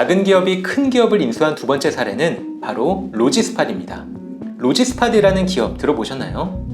작은 기업이 큰 기업을 인수한 두 번째 사례는 바로 로지스팟입니다. 로지스팟이라는 기업 들어보셨나요?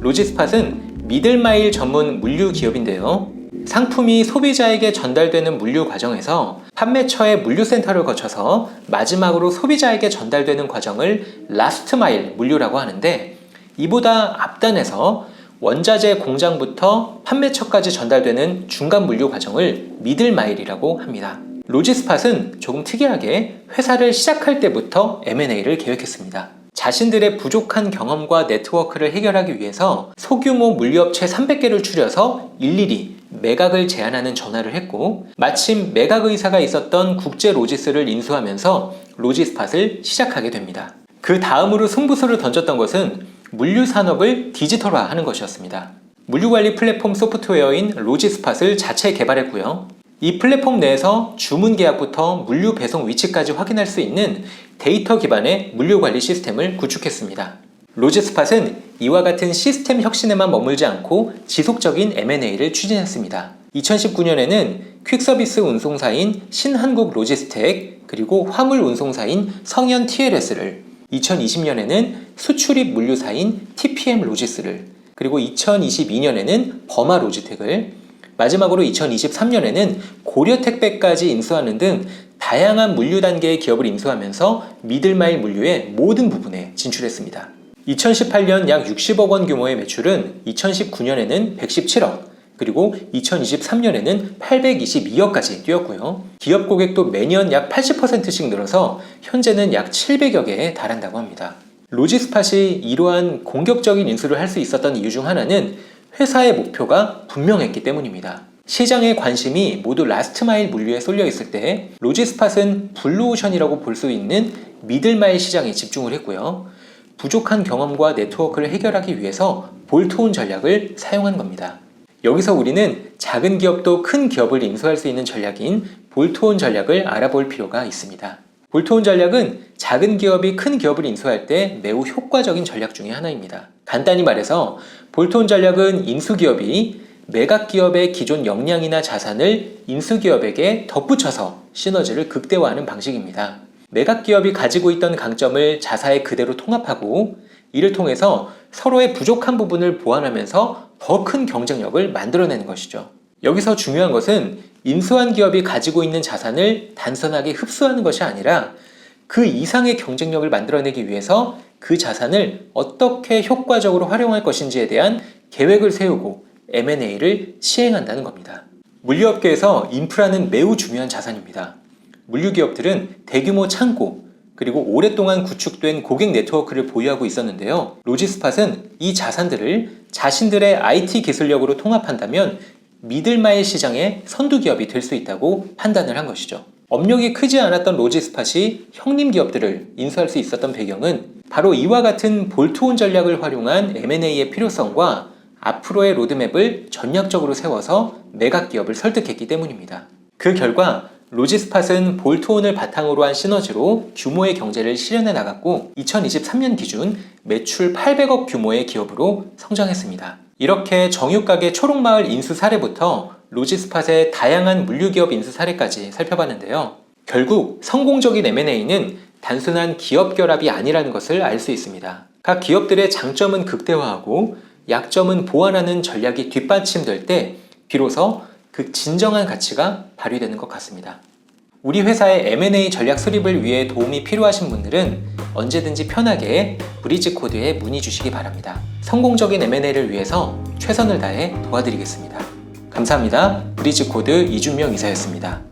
로지스팟은 미들마일 전문 물류 기업인데요. 상품이 소비자에게 전달되는 물류 과정에서 판매처의 물류센터를 거쳐서 마지막으로 소비자에게 전달되는 과정을 라스트 마일 물류라고 하는데 이보다 앞단에서 원자재 공장부터 판매처까지 전달되는 중간 물류 과정을 미들 마일이라고 합니다. 로지스팟은 조금 특이하게 회사를 시작할 때부터 M&A를 계획했습니다. 자신들의 부족한 경험과 네트워크를 해결하기 위해서 소규모 물류업체 300개를 추려서 일일이 매각을 제안하는 전화를 했고 마침 매각 의사가 있었던 국제 로지스를 인수하면서 로지스팟을 시작하게 됩니다. 그 다음으로 승부수를 던졌던 것은 물류 산업을 디지털화하는 것이었습니다. 물류관리 플랫폼 소프트웨어인 로지스팟을 자체 개발했고요. 이 플랫폼 내에서 주문 계약부터 물류 배송 위치까지 확인할 수 있는 데이터 기반의 물류 관리 시스템을 구축했습니다. 로지스팟은 이와 같은 시스템 혁신에만 머물지 않고 지속적인 M&A를 추진했습니다. 2019년에는 퀵서비스 운송사인 신한국 로지스텍 그리고 화물 운송사인 성현 TLS를 2020년에는 수출입 물류사인 TPM 로지스를 그리고 2022년에는 버마 로지텍을 마지막으로 2023년에는 고려 택배까지 인수하는 등 다양한 물류 단계의 기업을 인수하면서 미들마일 물류의 모든 부분에 진출했습니다. 2018년 약 60억 원 규모의 매출은 2019년에는 117억, 그리고 2023년에는 822억까지 뛰었고요. 기업 고객도 매년 약 80%씩 늘어서 현재는 약 700여 개에 달한다고 합니다. 로지스팟이 이러한 공격적인 인수를 할 수 있었던 이유 중 하나는 회사의 목표가 분명했기 때문입니다. 시장의 관심이 모두 라스트마일 물류에 쏠려 있을 때 로지스팟은 블루오션이라고 볼 수 있는 미들마일 시장에 집중을 했고요. 부족한 경험과 네트워크를 해결하기 위해서 볼트온 전략을 사용한 겁니다. 여기서 우리는 작은 기업도 큰 기업을 인수할 수 있는 전략인 볼트온 전략을 알아볼 필요가 있습니다. 볼트온 전략은 작은 기업이 큰 기업을 인수할 때 매우 효과적인 전략 중의 하나입니다. 간단히 말해서 볼트온 전략은 인수 기업이 매각 기업의 기존 역량이나 자산을 인수 기업에게 덧붙여서 시너지를 극대화하는 방식입니다. 매각 기업이 가지고 있던 강점을 자사에 그대로 통합하고 이를 통해서 서로의 부족한 부분을 보완하면서 더 큰 경쟁력을 만들어내는 것이죠. 여기서 중요한 것은 인수한 기업이 가지고 있는 자산을 단순하게 흡수하는 것이 아니라 그 이상의 경쟁력을 만들어내기 위해서 그 자산을 어떻게 효과적으로 활용할 것인지에 대한 계획을 세우고 M&A를 시행한다는 겁니다. 물류업계에서 인프라는 매우 중요한 자산입니다. 물류기업들은 대규모 창고, 그리고 오랫동안 구축된 고객 네트워크를 보유하고 있었는데요. 로지스팟은 이 자산들을 자신들의 IT 기술력으로 통합한다면 미들마일 시장의 선두 기업이 될 수 있다고 판단을 한 것이죠. 업력이 크지 않았던 로지스팟이 형님 기업들을 인수할 수 있었던 배경은 바로 이와 같은 볼트온 전략을 활용한 M&A의 필요성과 앞으로의 로드맵을 전략적으로 세워서 매각 기업을 설득했기 때문입니다. 그 결과 로지스팟은 볼트온을 바탕으로 한 시너지로 규모의 경제를 실현해 나갔고 2023년 기준 매출 800억 규모의 기업으로 성장했습니다. 이렇게 정유가게 초록마을 인수 사례부터 로지스팟의 다양한 물류기업 인수 사례까지 살펴봤는데요. 결국 성공적인 M&A는 단순한 기업 결합이 아니라는 것을 알 수 있습니다. 각 기업들의 장점은 극대화하고 약점은 보완하는 전략이 뒷받침될 때 비로소 그 진정한 가치가 발휘되는 것 같습니다. 우리 회사의 M&A 전략 수립을 위해 도움이 필요하신 분들은 언제든지 편하게 브리지 코드에 문의 주시기 바랍니다. 성공적인 M&A를 위해서 최선을 다해 도와드리겠습니다. 감사합니다. 브리지 코드 이준명 이사였습니다.